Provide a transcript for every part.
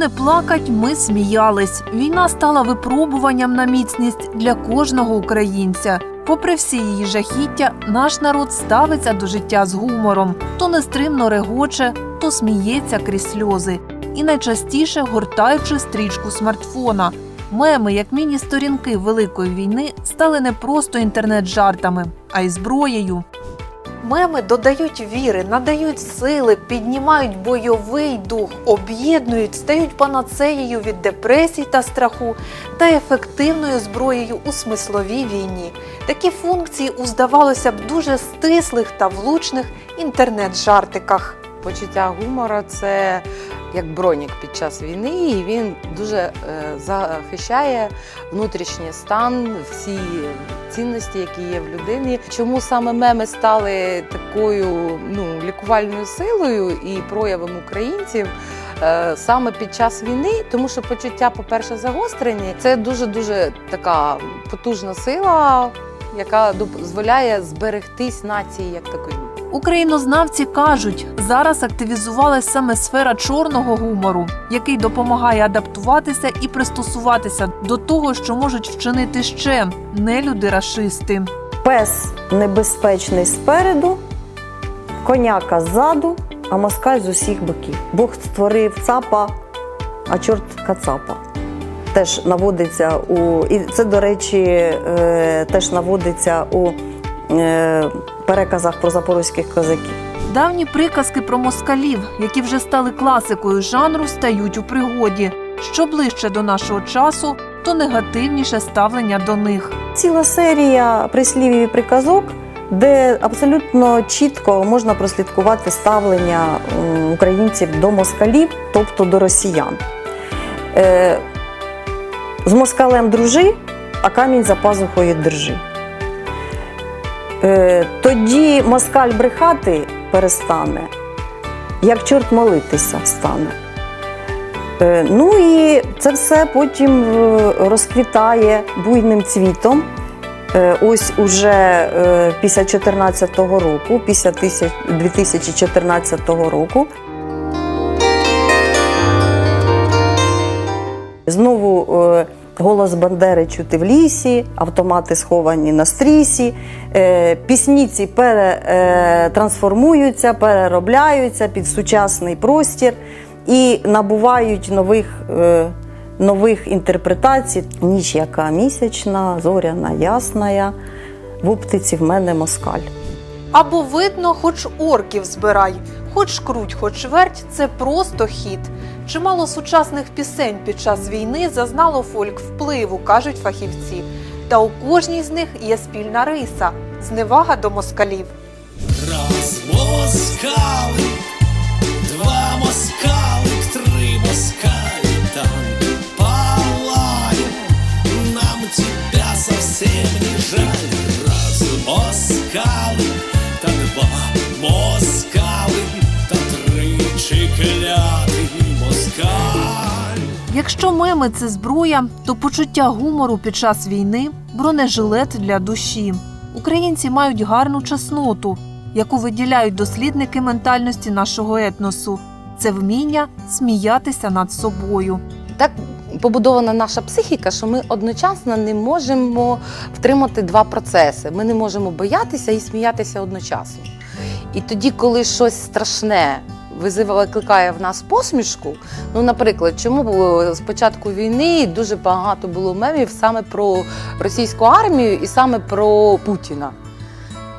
не плакать, ми сміялись. Війна стала випробуванням на міцність для кожного українця. Попри всі її жахіття, наш народ ставиться до життя з гумором, то нестримно регоче, то сміється крізь сльози. І найчастіше гортаючи стрічку смартфона. Меми, як міні-сторінки Великої війни, стали не просто інтернет-жартами, а й зброєю. Меми додають віри, надають сили, піднімають бойовий дух, об'єднують, стають панацеєю від депресій та страху та ефективною зброєю у смисловій війні. Такі функції у здавалося б дуже стислих та влучних інтернет-жартиках. Почуття гумора це як бронік під час війни, і він дуже е, захищає внутрішній стан, всі цінності, які є в людині. Чому саме меми стали такою ну, лікувальною силою і проявом українців? е, Саме під час війни, тому що почуття, по-перше, загострені, це дуже дуже така потужна сила, яка дозволяє зберегтись нації як такої. Українознавці кажуть, зараз активізувалась саме сфера чорного гумору, який допомагає адаптуватися і пристосуватися до того, що можуть вчинити ще нелюди-рашисти. Пес небезпечний спереду, коняка ззаду, а москаль з усіх боків. Бог створив цапа, а чорт кацапа. Теж наводиться у. І це, до речі, е, теж наводиться у переказах про запорозьких козаків. Давні приказки про москалів, які вже стали класикою жанру, стають у пригоді. Що ближче до нашого часу, то негативніше ставлення до них. Ціла серія прислівів і приказок, де абсолютно чітко можна прослідкувати ставлення українців до москалів, тобто до росіян. Е, з москалем дружи, а камінь за пазухою держи. Е, тоді москаль брехати перестане, як чорт молитися стане. Е, Ну і це все потім е, розквітає буйним цвітом. Ось уже після 2014 року, після тисяч- 2014 року. Знову голос Бандери чути в лісі, автомати сховані на стрісі. Е, Пісні перетрансформуються, переробляються під сучасний простір і набувають нових, е, нових інтерпретацій. Ніч, яка місячна, зоряна, ясна, в оптиці в мене москаль. Або видно, хоч орків збирай, хоч круть, хоч верть це просто хіт. Чимало сучасних пісень під час війни зазнало фольк впливу, кажуть фахівці. Та у кожній з них є спільна риса зневага до москалів. Раз москали, два москали, Якщо меми це зброя, то почуття гумору під час війни бронежилет для душі. Українці мають гарну чесноту, яку виділяють дослідники ментальності нашого етносу. Це вміння сміятися над собою. так побудована наша психіка, що ми одночасно не можемо втримати два процеси. Ми не можемо боятися і сміятися одночасно. І тоді, коли щось страшне викликає в нас посмішку, ну, наприклад, чому з початку війни дуже багато було мемів саме про російську армію і саме про Путіна,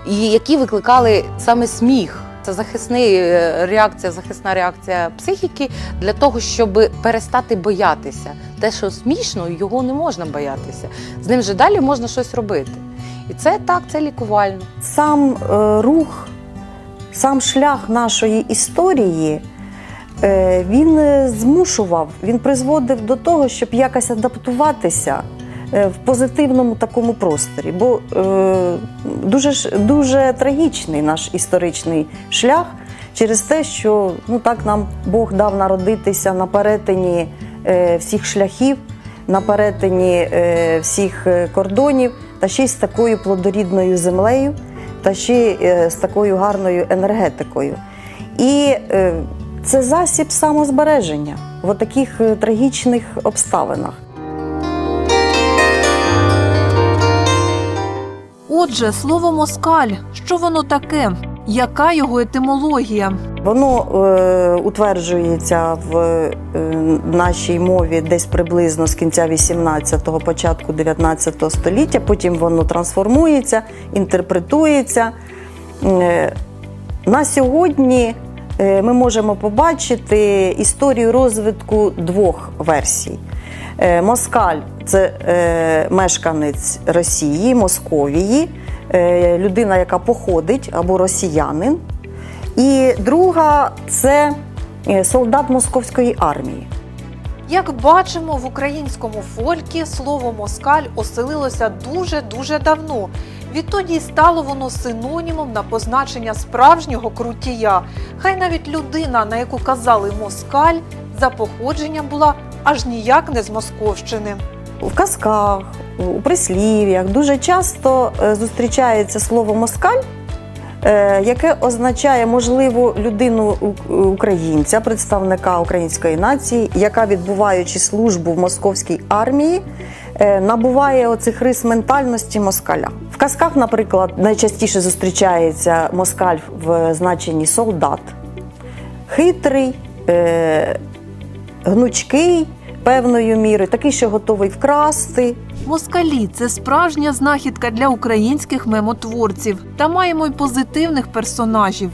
і які викликали саме сміх. Це захисний е, реакція, захисна реакція психіки для того, щоб перестати боятися. Те, що смішно, його не можна боятися. З ним же далі можна щось робити. І це так, це лікувально. сам е, рух, сам шлях нашої історії, е, він е, змушував, він призводив до того, щоб якось адаптуватися е, в позитивному такому просторі. Бо дуже, дуже трагічний наш історичний шлях через те, що ну, так нам Бог дав народитися на перетині всіх шляхів, на перетині всіх кордонів, та ще й з такою плодорідною землею, та ще е, з такою гарною енергетикою. І е, це засіб самозбереження. в таких е, трагічних обставинах. Отже, слово москаль, що воно таке? Яка його етимологія? Воно е, утверджується в е, нашій мові десь приблизно з кінця 18-го, початку 19 століття. Потім воно трансформується, інтерпретується. Е, на сьогодні е, ми можемо побачити історію розвитку двох версій. Е, Москаль це е, мешканець Росії, Московії, е, людина, яка походить або росіянин. І друга це е, солдат московської армії. Як бачимо, в українському фолькі слово москаль оселилося дуже дуже давно. Відтоді й стало воно синонімом на позначення справжнього крутія. Хай навіть людина, на яку казали москаль, за походженням була аж ніяк не з Московщини. В казках, у прислів'ях дуже часто е, зустрічається слово москаль, яке означає, можливо, людину українця, представника української нації, яка, відбуваючи службу в московській армії, е, набуває оцих рис ментальності москаля. В казках, наприклад, найчастіше зустрічається москаль в значенні солдат, хитрий, е, гнучкий певною мірою, такий, що готовий вкрасти. Москалі це справжня знахідка для українських мемотворців. Та маємо й позитивних персонажів.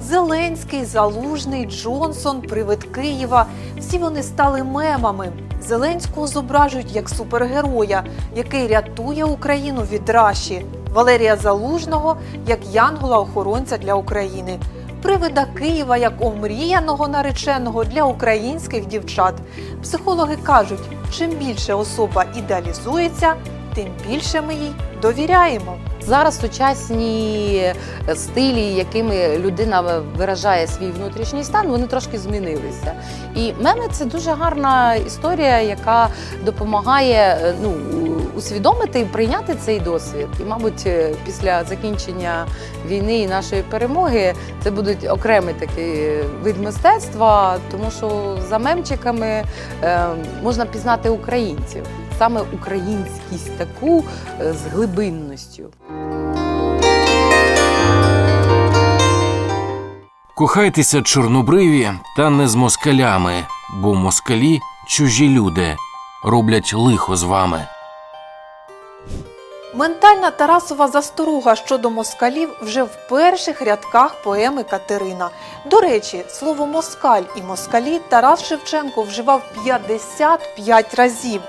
Зеленський, Залужний, Джонсон, Привид Києва всі вони стали мемами. Зеленського зображують як супергероя, який рятує Україну від раші. Валерія Залужного як янгола-охоронця для України. Привида Києва як омріяного нареченого для українських дівчат. Психологи кажуть, чим більше особа ідеалізується, тим більше ми їй довіряємо. Зараз сучасні е, стилі, якими людина виражає свій внутрішній стан, вони трошки змінилися. І меми це дуже гарна історія, яка допомагає е, ну, усвідомити і прийняти цей досвід. І, мабуть, е, після закінчення війни і нашої перемоги це будуть окремий такий вид мистецтва, тому що за мемчиками е, можна пізнати українців. Саме українськість таку е, з глибинністю. Кохайтеся чорнобриві та не з москалями, бо москалі чужі люди роблять лихо з вами. Ментальна Тарасова засторога щодо москалів вже в перших рядках поеми Катерина. До речі, слово москаль і москалі Тарас Шевченко вживав 55 разів,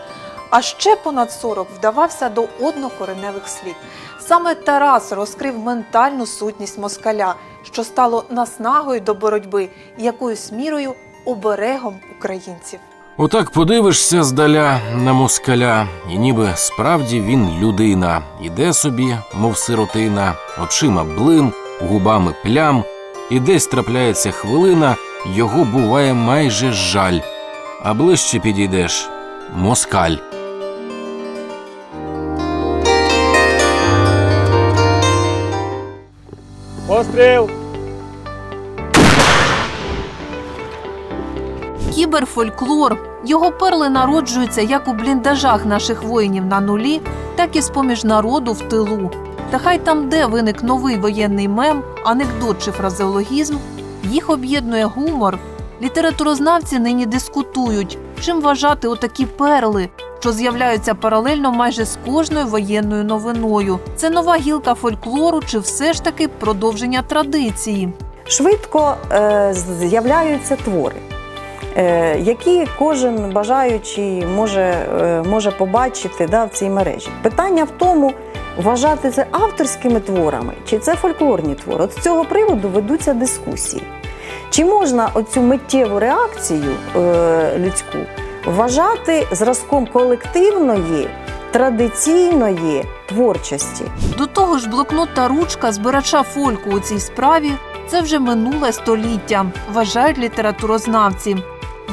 а ще понад 40 вдавався до однокореневих слів. Саме Тарас розкрив ментальну сутність москаля, що стало наснагою до боротьби і якоюсь мірою оберегом українців. Отак подивишся здаля на москаля, і ніби справді він людина. Іде собі, мов сиротина, очима блим, губами плям, і десь трапляється хвилина, його буває майже жаль. А ближче підійдеш москаль. Постріл! Кіберфольклор. Його перли народжуються як у бліндажах наших воїнів на нулі, так і з поміж народу в тилу. Та хай там, де виник новий воєнний мем, анекдот чи фразеологізм, їх об'єднує гумор. Літературознавці нині дискутують, чим вважати отакі перли, що з'являються паралельно майже з кожною воєнною новиною. Це нова гілка фольклору, чи все ж таки продовження традиції. Швидко е, з'являються твори, які кожен бажаючий може, е, може побачити да, в цій мережі. Питання в тому, вважати це авторськими творами чи це фольклорні твори. От з цього приводу ведуться дискусії. Чи можна оцю миттєву реакцію е, людську вважати зразком колективної, традиційної творчості? До того ж, блокнот та ручка збирача фольку у цій справі це вже минуле століття, вважають літературознавці.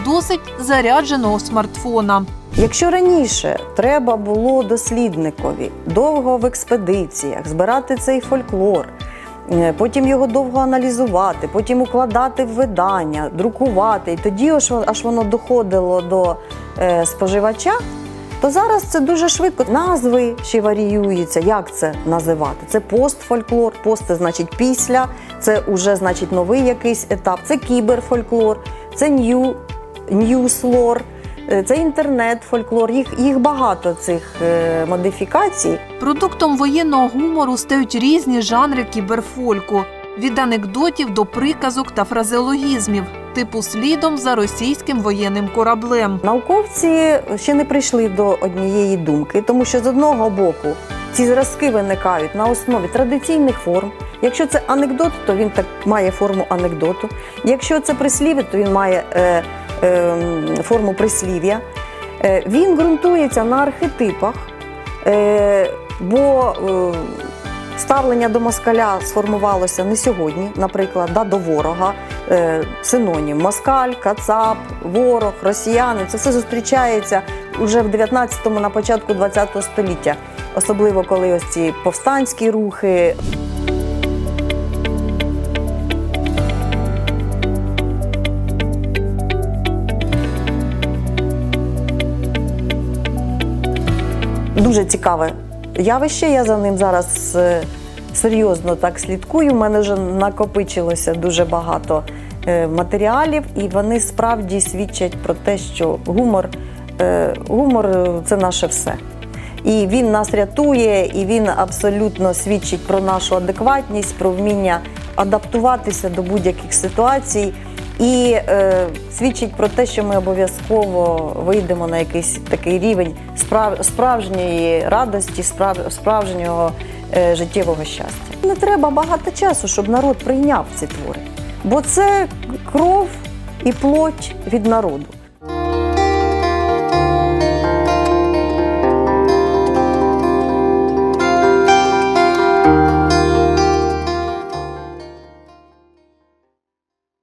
Досить зарядженого смартфона. Якщо раніше треба було дослідникові довго в експедиціях збирати цей фольклор, е, потім його довго аналізувати, потім укладати в видання, друкувати. І тоді аж, воно доходило до е, споживача. То зараз це дуже швидко. Назви ще варіюються. Як це називати? Це постфольклор, пост це значить після, це вже значить новий якийсь етап, це кіберфольклор, це нью, ньюслор, е, це інтернет-фольклор. Їх, їх багато цих е, модифікацій. Продуктом воєнного гумору стають різні жанри кіберфольку від анекдотів до приказок та фразеологізмів, типу слідом за російським воєнним кораблем. Науковці ще не прийшли до однієї думки, тому що з одного боку ці зразки виникають на основі традиційних форм. Якщо це анекдот, то він так має форму анекдоту. Якщо це прислів'я, то він має е, форму прислів'я. Е, він ґрунтується на архетипах, е, бо е, ставлення до москаля сформувалося не сьогодні, наприклад, да, до ворога. Синонім москаль, кацап, ворог, росіяни. Це все зустрічається уже в 19-му, на початку 20-го століття, особливо коли ось ці повстанські рухи. Дуже цікаве явище. Я за ним зараз е, серйозно так слідкую. У мене вже накопичилося дуже багато е, матеріалів, і вони справді свідчать про те, що гумор, е, гумор це наше все. І він нас рятує, і він абсолютно свідчить про нашу адекватність, про вміння адаптуватися до будь-яких ситуацій. І е, свідчить про те, що ми обов'язково вийдемо на якийсь такий рівень справ, справжньої радості, справ, справжнього е, життєвого щастя. Не треба багато часу, щоб народ прийняв ці твори, бо це кров і плоть від народу.